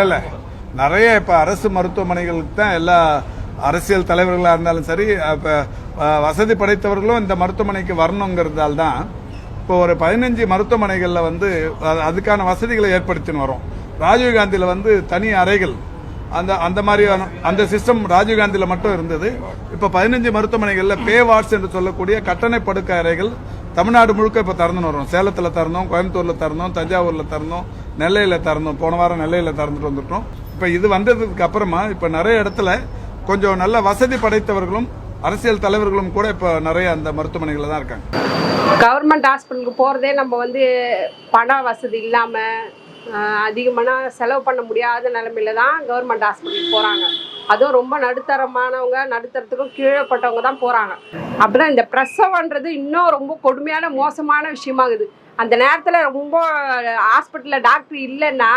இல்லை நிறைய இப்போ அரசு மருத்துவமனைகளுக்கு தான் எல்லா அரசியல் தலைவர்களாக இருந்தாலும் சரி இப்போ வசதி படைத்தவர்களும் இந்த மருத்துவமனைக்கு வரணுங்கிறதால தான் இப்போ ஒரு பதினஞ்சு மருத்துவமனைகளில் வந்து அதுக்கான வசதிகளை ஏற்படுத்தின்னு வரோம். ராஜீவ்காந்தியில் வந்து தனி அறைகள். அந்த அந்த மாதிரியான அந்த சிஸ்டம் ராஜீவ்காந்தியில் மட்டும் இருந்தது. இப்போ பதினஞ்சு மருத்துவமனைகளில் பே வார்ட்ஸ் என்று சொல்லக்கூடிய கட்டணை படுக்கை அறைகள் தமிழ்நாடு முழுக்க இப்போ திறந்துன்னு வரோம். சேலத்தில் திறந்தோம் கோயம்புத்தூரில் திறந்தோம் தஞ்சாவூரில் திறந்தோம் நெல்லையில் திறந்தோம். போன வாரம் நெல்லையில் திறந்துட்டு வந்துட்டோம். இப்போ இது வந்ததுக்கு அப்புறமா இப்போ நிறைய இடத்துல கொஞ்சம் நல்ல வசதி படைத்தவர்களும் அரசியல் தலைவர்களும் கூட இப்போ நிறைய அந்த மருத்துவமனைகளில் தான் இருக்காங்க. கவர்மெண்ட் ஹாஸ்பிட்டலுக்கு போகிறதே நம்ம வந்து பண வசதி இல்லாமல் அதிகமான செலவு பண்ண முடியாத நிலமையில தான் கவர்மெண்ட் ஹாஸ்பிட்டலுக்கு போகிறாங்க அதுவும் ரொம்ப நடுத்தரமானவங்க நடுத்தரத்துக்கும் கீழப்பட்டவங்க தான் போகிறாங்க அப்படிதான் இந்த பிரசவன்றது இன்னும் ரொம்ப கொடுமையான மோசமான விஷயமாகுது. அந்த நேரத்தில் ரொம்ப ஹாஸ்பிட்டலில் டாக்டர் இல்லைன்னா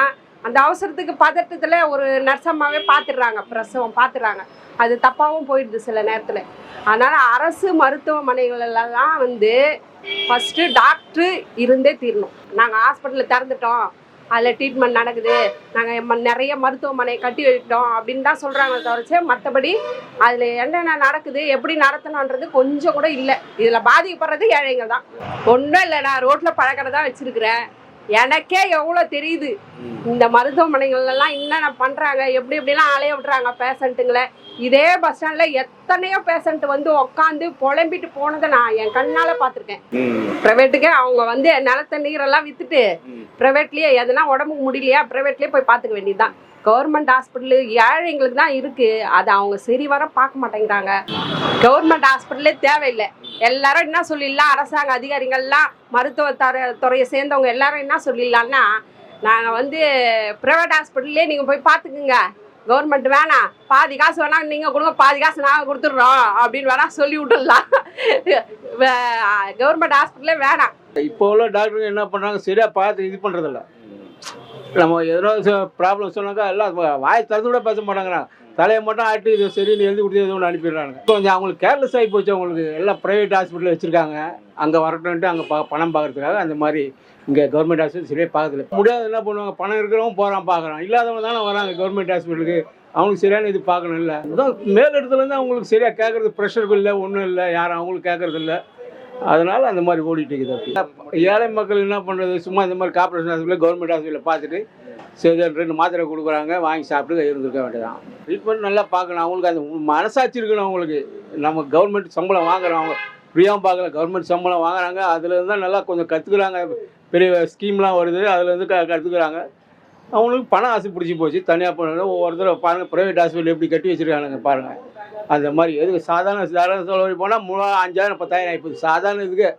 அந்த அவசரத்துக்கு பதட்டத்தில் ஒரு நர்சம்மாவே பார்த்துடுறாங்க பிரசவம் பார்த்துடுறாங்க அது தப்பாகவும் போயிடுது சில நேரத்தில். அதனால் அரசு மருத்துவமனைகளெல்லாம் வந்து ஃபஸ்ட்டு டாக்டரு இருந்தே தீரணும். நாங்கள் ஹாஸ்பிட்டலில் திறந்துட்டோம். அதில் ட்ரீட்மெண்ட் நடக்குது. நாங்கள் நிறைய மருத்துவமனை கட்டி வைக்கிட்டோம் அப்படின்னு தான் சொல்கிறாங்க தவிர்த்து மற்றபடி அதில் என்னென்ன நடக்குது எப்படி நடத்தணுன்றது கொஞ்சம் கூட இல்லை. இதில் பாதிக்கப்படுறது ஏழைங்க தான் ஒன்றும் இல்லை நான் ரோட்டில் பழக்கடை தான் வச்சுருக்கிறேன். எனக்கே எவ்வளோ தெரியுது? இந்த மருத்துவமனைகள்லாம் என்னென்ன பண்ணுறாங்க எப்படி எப்படிலாம் அலைய விட்றாங்க பேஷண்ட்டுங்களை. இதே பஸ் ஸ்டாண்டில் எத்தனையோ பேஷண்ட் வந்து உட்காந்து புலம்பிட்டு போனதை நான் என் கண்ணால் பார்த்துருக்கேன். ப்ரைவேட்டுக்கே அவங்க வந்து நிலத்த நீரெல்லாம் விற்றுட்டு ப்ரைவேட்லேயே எதனா உடம்புக்கு முடியலையா? ப்ரைவேட்லேயே போய் பார்த்துக்க வேண்டியதுதான். கவர்மெண்ட் ஹாஸ்பிட்டலு ஏழைங்களுக்கு தான் இருக்குது அதை அவங்க சரி வர பார்க்க மாட்டேங்கிறாங்க. கவர்மெண்ட் ஹாஸ்பிட்டலே தேவையில்லை. எல்லாரும் என்ன சொல்லிடலாம்? அரசாங்க அதிகாரிகள்லாம் மருத்துவ தர துறையை சேர்ந்தவங்க எல்லாரும் என்ன சொல்லிடலாம்னா நாங்கள் வந்து ப்ரைவேட் ஹாஸ்பிட்டல்லே நீங்கள் போய் பார்த்துக்குங்க. கவர்மெண்ட் வேணாம். பாதி காசு வேணா நீங்கள் கொடுங்க. பாதி காசு நாங்கள் கொடுத்துட்றோம் அப்படின்னு வேணா சொல்லி விட்டுடலாம். கவர்மெண்ட் ஹாஸ்பிட்டலே வேணாம். இப்போ உள்ள டாக்டருங்க என்ன பண்ணுறாங்க சரியாக பார்த்து இது பண்ணுறதில்ல நம்ம எதனா ப்ராப்ளம் சொன்னாக்கா எல்லாம் வாய் திறந்து கூட பேச மாட்டாங்கிறாங்க தலையை மட்டும் ஆட்டி இது சரின்னு எழுதி கொடுத்து எதுவும் அனுப்பிடுறாங்க கொஞ்சம் அவங்களுக்கு கேர்லெஸ் ஆகி போச்சு அவங்களுக்கு. எல்லாம் ப்ரைவேட் ஹாஸ்பிட்டல் வச்சுருக்காங்க. அங்கே வரட்டும்ட்டு அங்கே பா பணம் பார்க்கறதுக்காக அந்த மாதிரி இங்கே கவர்மெண்ட் ஹாஸ்பிட்டல் சரியாக பார்க்கறதில்ல முடியாத என்ன பண்ணுவாங்க? பணம் இருக்கிறவங்க போகிறான் பார்க்குறான் இல்லாதவங்க தானே வராங்க கவர்மெண்ட் ஹாஸ்பிட்டலுக்கு அவங்களுக்கு சரியான இது பார்க்கணும் இல்லை அதான் மேலிடத்துலேருந்து அவங்களுக்கு சரியாக கேட்குறது ப்ரெஷர் இல்லை ஒன்றும் இல்லை. யாரும் அவங்களுக்கு கேட்குறது இல்லை. அதனால் அந்த மாதிரி ஓடிட்டு இருக்குது ஏழை மக்கள் என்ன பண்ணுறது சும்மா இந்த மாதிரி கார்பரேஷன் ஹாஸ்பிட்டல் கவர்மெண்ட் ஹாஸ்பிட்டலில் பார்த்துட்டு சரி ரெண்டு மாத்திரை கொடுக்குறாங்க வாங்கி சாப்பிட்டு இருந்திருக்க வேண்டியதான் ட்ரீட்மெண்ட் நல்லா பார்க்கணும் அவங்களுக்கு அந்த மனசாட்சி இருக்கணும் அவங்களுக்கு. நம்ம கவர்மெண்ட் சம்பளம் வாங்குறோம் அவங்க ஃப்ரீயாகவும் பார்க்கல கவர்மெண்ட் சம்பளம் வாங்குறாங்க. அதுலேருந்து தான் நல்லா கொஞ்சம் கற்றுக்குறாங்க பெரிய ஸ்கீம்லாம் வருது. அதுலேருந்து க கற்றுக்குறாங்க அவங்களுக்கு பணம் ஆசை பிடிச்சி போச்சு. தனியாக பண்ண ஒவ்வொருத்தரும் பாருங்கள் ப்ரைவேட் ஹாஸ்பிட்டல் எப்படி கட்டி வச்சிருக்கானுங்க பாருங்கள் அந்த மாதிரி எதுக்கு? சாதாரண சாதாரண செலவு போனால் மூணாயிரம் அஞ்சாயிரம் பத்தாயிரம் ஆகிப்போகுது சாதாரண இதுக்கு